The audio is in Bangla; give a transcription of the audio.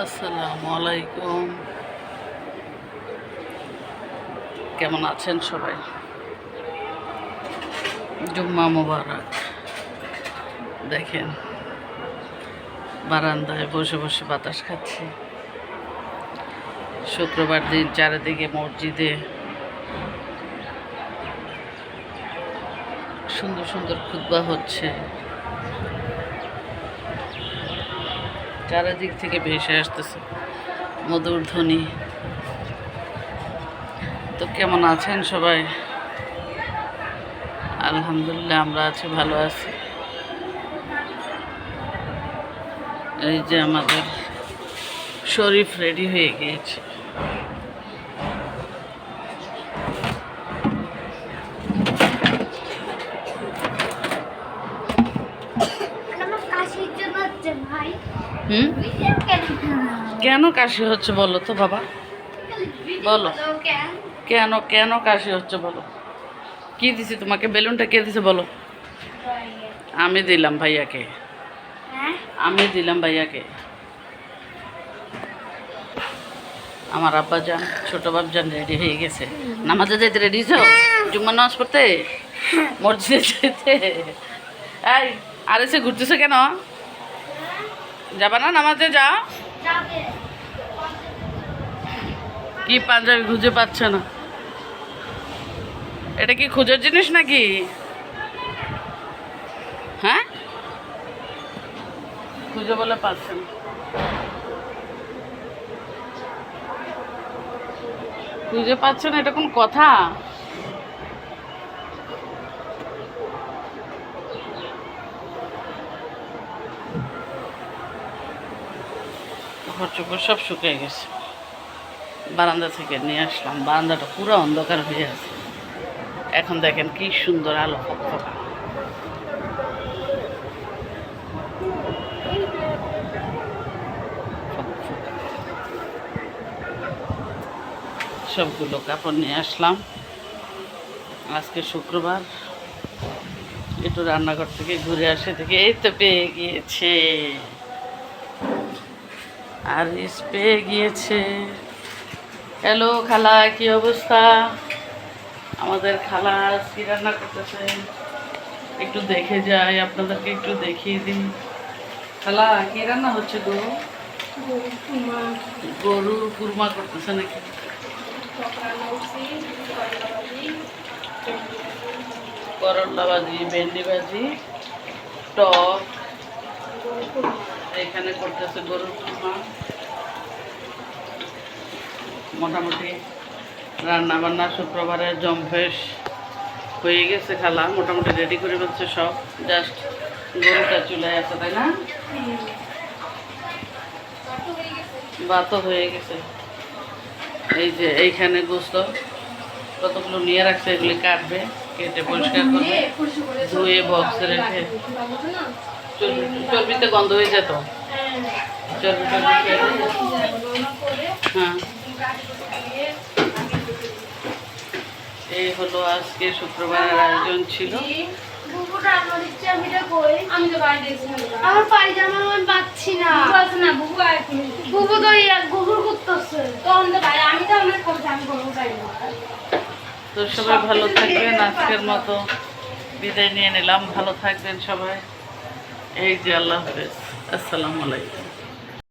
আসসালামু আলাইকুম। কেমন আছেন সবাই? জুম্মা মোবারক। দেখেন, বারান্দায় বসে বসে বাতাস খাচ্ছি। শুক্রবার দিন চারিদিকে মসজিদে সুন্দর সুন্দর খুতবা হচ্ছে। চারিদিক থেকে ভেসে আসতেছে? মধুর ধ্বনি তো কেমন আছেন সবাই? আলহামদুলিল্লাহ, আমরা আছি, ভালো আছি। এই যে আমাদের শরীফ রেডি হয়ে গিয়েছে আমার কাশির জন্য হচ্ছে ভাই হুম? কেন? কাশি হচ্ছে বলো তো বাবা? বলো। কেন কেন কাশি হচ্ছে বলো? কি দিছি তোমাকে? বেলুনটা কে দিছে বলো? আমি দিলাম ভাইয়াকে। হ্যাঁ? আমি দিলাম ভাইয়াকে। আমার আব্বা যান ছোট বাপ যান রেডি হয়ে গেছে। নামাজে যাইতে রেডি হয়েছ? জুম্মা নামাজ পড়তে? মসজিদে যেতে এই আর এসে ঘুরতেছে কেন? যাবা না নামাজে? যাও কি পাঞ্জাবি খুঁজে পাচ্ছে না? এটা কি খুঁজের জিনিস নাকি? হ্যাঁ? খুঁজে বলে পাচ্ছে না। খুঁজে পাচ্ছে না? এটা কোন কথা? কাপড় চোপড় সব শুকিয়ে গেছে। বারান্দা থেকে নিয়ে আসলাম। বারান্দাটা পুরো অন্ধকার হয়ে আছে। এখন দেখেন কি সুন্দর আলো ফকফকা। সবগুলো কাপড় নিয়ে আসলাম। আজকে শুক্রবার। একটু রান্নাঘর থেকে ঘুরে আসে থেকে এই তো পেয়ে গিয়েছে। আর ইস পেয়ে গিয়েছে। হ্যালো, খালা, কি অবস্থা? আমাদের খালা কি রান্না করতেছে? একটু দেখে যাই, আপনাদেরকে একটু দেখিয়ে দিই। খালা, কি রান্না হচ্ছে গো? গরুর কুরমা করতেছে নাকি? করল্লা ভাজি, ভেন্ডি ভাজি, টক। এখানে করতেছে গরুর কুরমা মোটামুটি রান্না বান্না শুক্রবারের জম্পেশ হয়ে গেছে খালা, মোটামুটি রেডি করে ফেলছে সব। জাস্ট গরুটা চুলায় আছে, তাই না? ভাতও হয়ে গেছে। এই যে এইখানে গোস্ত কতগুলো নিয়ে রাখছে, এগুলি কাটবে, কেটে পরিষ্কার করবে, ধুয়ে বক্সে রেখে। চর্বিতে গন্ধ হয়ে যেত চর্বি হ্যাঁ। এই হলো আজকে শুক্রবারের আয়োজন ছিল। আমার ইচ্ছে আমি এটা কই আমি তো বাইরে গেছিলাম আমার পায়জামা আমি পাচ্ছি না। বুবু আছে না? বুবু আয় বুবু তো গুগুর করতেছে তখন তো বাইরে আমি তো অনেক করছি আমি করব তো সবাই ভালো থাকবেন। আজকের মতো বিদায় নিয়ে নিলাম। ভালো থাকবেন সবাই। এই যে আল্লাহ হাফেজ আসসালামু আলাইকুম।